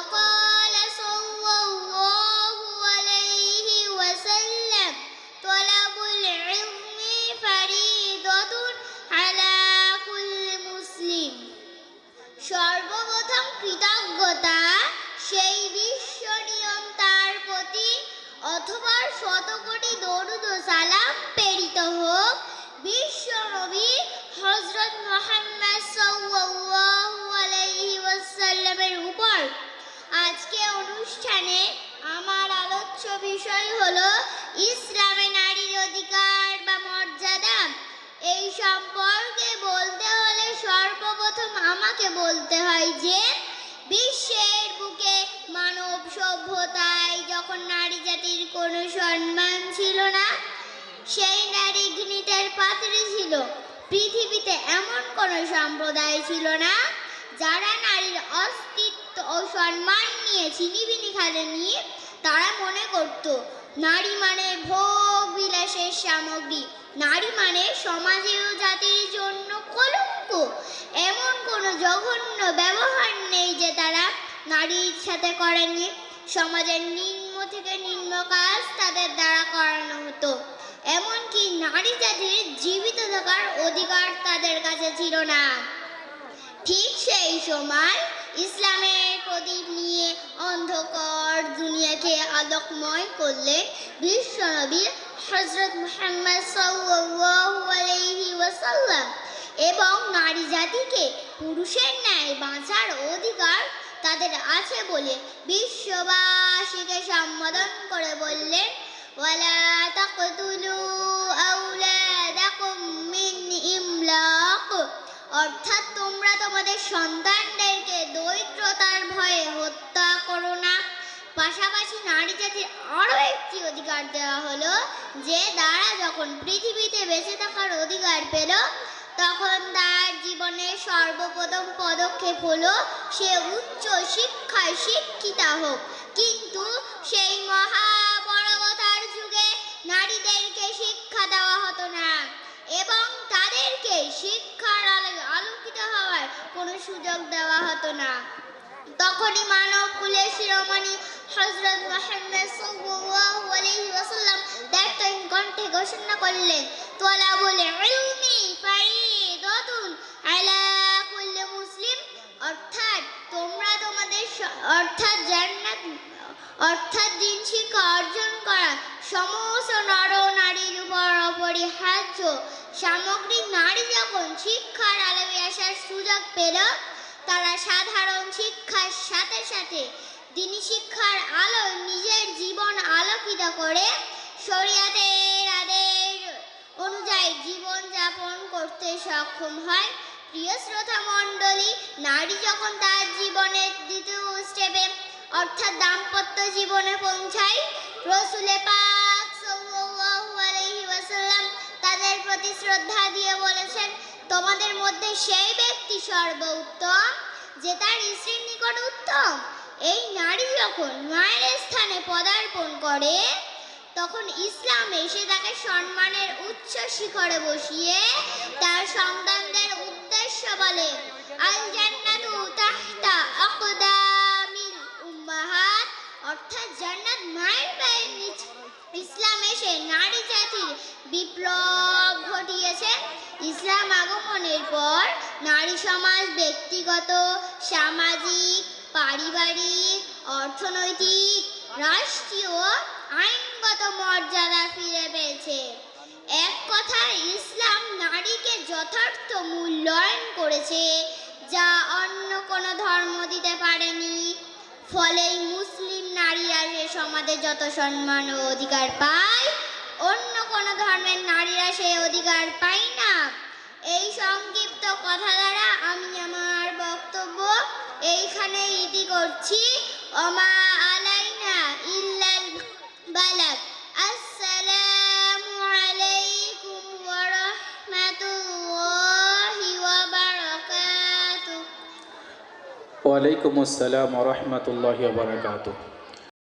وقال সর্বপ্রথম কৃতজ্ঞতা সেই বিশ্ব নিয়ম তার প্রতি অথবা শতকোটি দরুদ সালাম প্রেরিত হোক। বিশ্ব অনুষ্ঠানে আমার আলোচ্য বিষয় হলো ইসলামে নারীর অধিকার বা মর্যাদা। এই সম্পর্কে বলতে হলে সর্বপ্রথম আমাকে বলতে হয় যে, বিশ্বের বুকে মানব সভ্যতায় যখন নারী জাতির কোনো সম্মান ছিল না, সেই নারী ঘৃণিতের পাত্রে ছিল। পৃথিবীতে এমন কোনো সম্প্রদায় ছিল না যারা নারীর অস্তিত্ব ও সম্মান নিয়ে ছিনিবিনি নিয়ে তারা মনে করত, নারী মানে ভোগ বিলাসের সামগ্রী, নারী মানে সমাজে ও জাতির জন্য কলঙ্ক। এমন কোনো জঘন্য ব্যবহার নেই যে তারা নারীর সাথে করেনি। সমাজের নিম্ন থেকে নিম্ন কাজ তাদের দ্বারা করানো হতো। এমনকি নারী জাতির জীবিত থাকার অধিকার তাদের কাছে ছিল না। ঠিক সেই সময় ইসলামের প্রদীপ নিয়ে অন্ধকার দুনিয়াকে আলোকময় করলেন বিশ্বনবী হজরত মুহাম্মদ সাল্লাল্লাহু আলাইহি ওয়াসাল্লাম এবং নারী জাতিকে পুরুষের ন্যায় বাঁচার অধিকার তাদের আছে বলে বিশ্ববাসীকে সম্বোধন করে বললেন, ওয়ালা তাকতুলু ইমলাক। অর্থাৎ তোমরা তোমাদের সন্তানদেরকে দরিদ্রতার ভয়ে হত্যা করো না। পাশাপাশি নারী জাতির আরও একটি অধিকার দেওয়া হলো যে দ্বারা যখন পৃথিবীতে বেঁচে থাকার অধিকার পেল, তখন তার জীবনের সর্বপ্রথম পদক্ষেপ হলো সে উচ্চ শিক্ষায় শিক্ষিতা হোক। কিন্তু সেই মহাবরবতার যুগে নারীদেরকে শিক্ষা দেওয়া হতো না এবং তাদেরকে হওয়ার কোনো সুযোগ দেওয়া হতো না। তখনই মানব কুলের শিরোমণি হজরত মোহাম্মদ সাল্লাল্লাহু কণ্ঠে ঘোষণা করলেন তোলাবুল ইলমি অর্থাৎ জান্নাত, অর্থাৎ দিন শিক্ষা অর্জন করা। সমস্ত নর নারীর উপর অপরিহার্য, সামগ্রিক নারী যখন শিক্ষার আলোয় আসার সুযোগ পেল, তারা সাধারণ শিক্ষার সাথে সাথে দিনী শিক্ষার আলোয় নিজের জীবন আলোকিত করে। শরিয়াতের আদেশ অনুযায়ী জীবন যাপন করতে সক্ষম হয়। প্রিয় শ্রোতা মণ্ডলী নারী যখন তার জীবনের দ্বিতীয় স্টেপে অর্থাৎ দাম্পত্য জীবনে পৌঁছায়, রসুলে পাক ওয়াসাল্লাম তাদের প্রতি শ্রদ্ধা দিয়ে বলেছেন, তোমাদের মধ্যে সেই ব্যক্তি সর্বোত্তম যে তার স্ত্রীর নিকট উত্তম। এই নারী যখন মায়ের স্থানে পদার্পণ করে, তখন ইসলাম এসে তাকে সম্মানের উচ্চ শিখরে বসিয়ে তার সন্তানদের উদ্দেশ্য বলে, আল এসে নারী জাতির বিপ্লব ঘটিয়েছে। ইসলাম আগমনের পর নারী সমাজ ব্যক্তিগত, সামাজিক, পারিবারিক, অর্থনৈতিক, রাষ্ট্রীয় আইনগত মর্যাদা ফিরে পেয়েছে। এক কথায় ইসলাম নারীকে যথার্থ মূল্যায়ন করেছে, যা অন্য কোনো ধর্ম দিতে পারেনি। ফলেই মুসলিম নারীরা সে সমাজে যত সম্মান ও অধিকার পায় অন্য কোনো ধর্মের নারীরা সেই অধিকার পায় না। এই সংক্ষিপ্ত কথা দ্বারা আমি আমার বক্তব্য এইখানে ইতি করছি। ওমা আলাইনা ইল্লাল বালাক আসসালামু আলাইকুম ওয়া রাহমাতুল্লাহি ওয়া বারাকাতুহু ওয়ালাইকুম আসসালাম রহমতুল্লাহ বারকাত